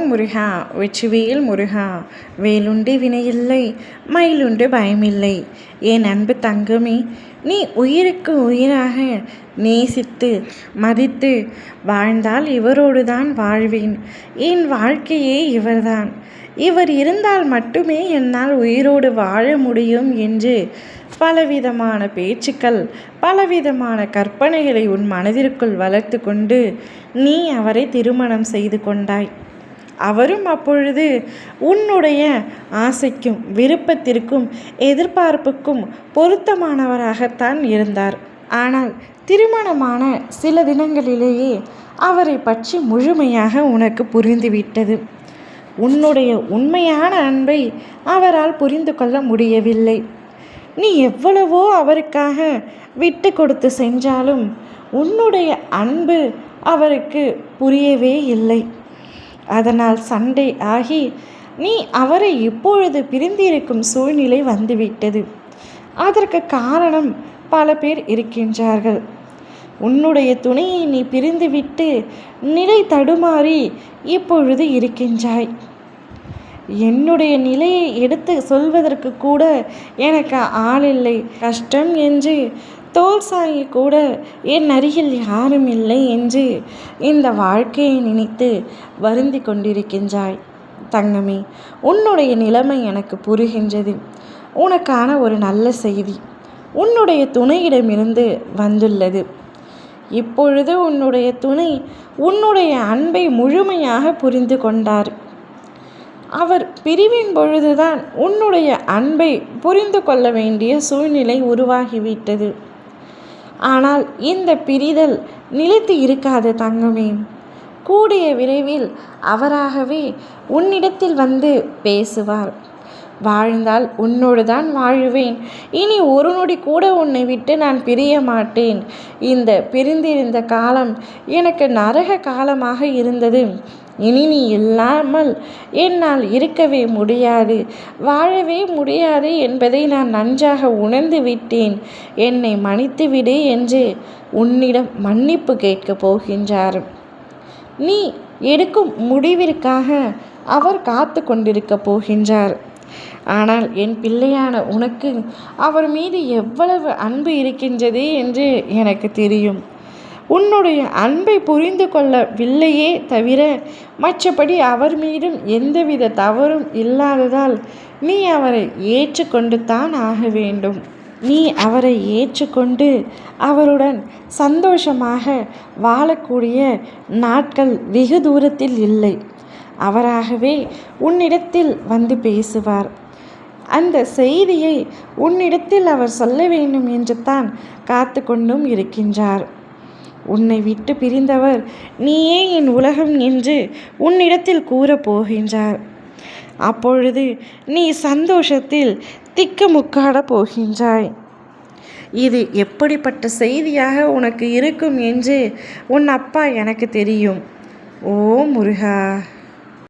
ஓம் முருகா வெற்றிவேல் முருகா வேலுண்டு வினையில்லை மயிலுண்டு பயமில்லை. என் அன்பு தங்கமே நீ உயிருக்கு உயிராக நேசித்து மதித்து வாழ்ந்தால் இவரோடு தான் வாழ்வேன். என் வாழ்க்கையே இவர்தான். இவர் இருந்தால் மட்டுமே என்னால் உயிரோடு வாழ முடியும் என்று பலவிதமான பேச்சுக்கள் பலவிதமான கற்பனைகளை உன் மனதிற்குள் வளர்த்து கொண்டு நீ அவரை திருமணம் செய்து கொண்டாய். அவரும் அப்பொழுது உன்னுடைய ஆசைக்கும் விருப்பத்திற்கும் எதிர்பார்ப்புக்கும் பொருத்தமானவராகத்தான் இருந்தார். ஆனால் திருமணமான சில தினங்களிலேயே அவரை பற்றி முழுமையாக உனக்கு புரிந்துவிட்டது. உன்னுடைய உண்மையான அன்பை அவரால் புரிந்து கொள்ள முடியவில்லை. நீ எவ்வளவோ அவருக்காக விட்டு கொடுத்து சென்றாலும் உன்னுடைய அன்பு அவருக்கு புரியவே இல்லை. அதனால் சண்டை ஆகி நீ அவரை இப்பொழுது பிரிந்திருக்கும் சூழ்நிலை வந்துவிட்டது. அதற்கு காரணம் பல பேர் இருக்கின்றார்கள். உன்னுடைய துணையை நீ பிரிந்துவிட்டு நிலை தடுமாறி இப்பொழுது இருக்கின்றாய். என்னுடைய நிலையை எடுத்து சொல்வதற்கு கூட எனக்கு ஆள் இல்லை கஷ்டம் என்று தோல்சாயி கூட என் அருகில் யாரும் இல்லை என்று இந்த வாழ்க்கையை நினைத்து வருந்தி கொண்டிருக்கின்றாய். தங்கமே உன்னுடைய நிலைமை எனக்கு புரிகின்றது. உனக்கான ஒரு நல்ல செய்தி உன்னுடைய துணையிடமிருந்து வந்துள்ளது. இப்பொழுது உன்னுடைய துணை உன்னுடைய அன்பை முழுமையாக புரிந்து கொண்டார். அவர் பிரிவின் பொழுதுதான் உன்னுடைய அன்பை புரிந்து கொள்ள வேண்டிய சூழ்நிலை உருவாகிவிட்டது. ஆனால் இந்த பிரிதல் நிலைத்து இருக்காது தங்கமே. கூடிய விரைவில் அவராகவே உன்னிடத்தில் வந்து பேசுவார். வாழ்ந்தால் உன்னோடு தான் வாழுவேன். இனி ஒரு நொடி கூட உன்னை விட்டு நான் பிரிய மாட்டேன். இந்த பிரிந்திருந்த காலம் எனக்கு நரக காலமாக இருந்தது. இனி நீ இல்லாமல் என்னால் இருக்கவே முடியாது வாழவே முடியாது என்பதை நான் நன்றாக உணர்ந்து விட்டேன். என்னை மன்னித்துவிடு என்று உன்னிடம் மன்னிப்பு கேட்கப் போகின்றார். நீ எடுக்கும் முடிவிற்காக அவர் காத்து கொண்டிருக்கப் போகின்றார். ஆனால் என் பிள்ளையான உனக்கு அவர் மீது எவ்வளவு அன்பு இருக்கின்றது என்று எனக்கு தெரியும். உன்னுடைய அன்பை புரிந்து கொள்ளவில்லையே தவிர மற்றபடி அவர் மீதும் எந்தவித தவறும் இல்லாததால் நீ அவரை ஏற்றுக்கொண்டு தான் ஆக வேண்டும். நீ அவரை ஏற்றுக்கொண்டு அவருடன் சந்தோஷமாக வாழக்கூடிய நாட்கள் வெகு தூரத்தில் இல்லை. அவராகவே உன்னிடத்தில் வந்து பேசுவார். அந்த செய்தியை உன்னிடத்தில் அவர் சொல்ல வேண்டும் என்று தான் காத்து கொண்டும் இருக்கின்றார். உன்னை விட்டு பிரிந்தவர் நீயே என் உலகம் என்று உன்னிடத்தில் கூறப் போகின்றார் அப்பொழுது நீ சந்தோஷத்தில் திக்குமுக்காட போகின்றாய். இது எப்படிப்பட்ட செய்தியாக உனக்கு இருக்கும் என்று உன் அப்பா எனக்கு தெரியும். ஓ முருகா!